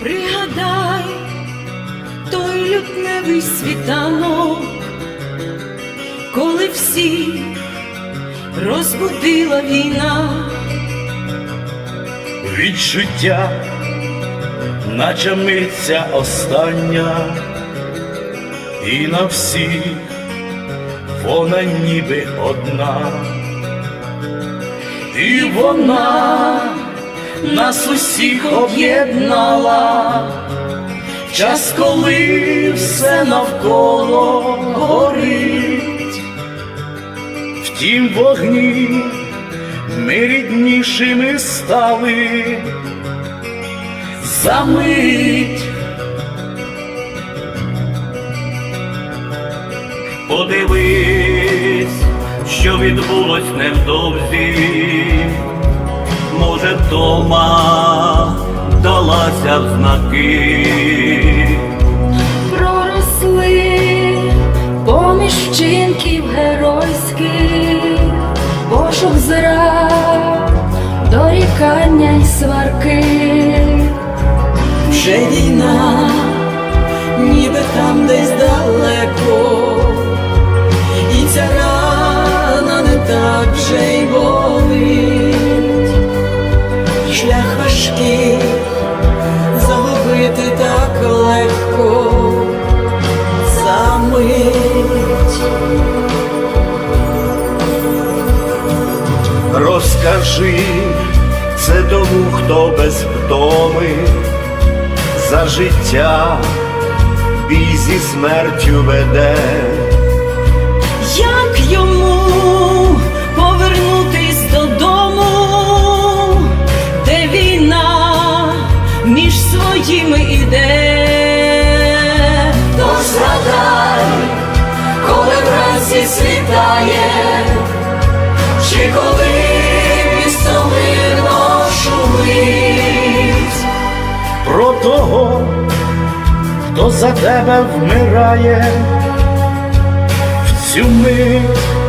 Пригадай той лютневий світанок, коли всі розбудила війна, відчуття, наче миться остання, і на всіх вона ніби одна, і вона нас усіх об'єднала, час, коли все навколо горить, в тім вогні ми ріднішими стали. За мить. Подивись, що відбулось невдовзі, може, дома далася в знаки. проросли поміж вчинків геройських, пошук зрад, дорікання й сварки. вже війна, ніби там десь далеко, шлях важкий, загубити так легко, за мить. Розкажи це тому, хто без вдоми за життя бій зі смертю веде. Своїми іде? Тож згадай, коли вранці світає, чи коли місто мирно шумить. про того, хто за тебе вмирає в цю мить.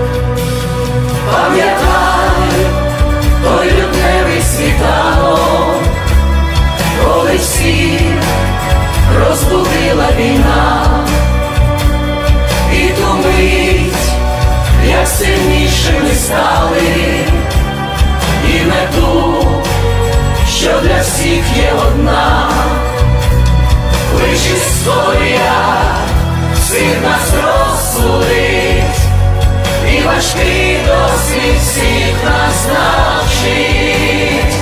Сильнішими стали, і мету, що для всіх є одна, лиш історія всіх нас розсудить. І важкий досвід всіх нас навчить.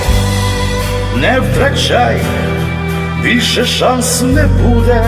Не втрачай, більше шансу не буде.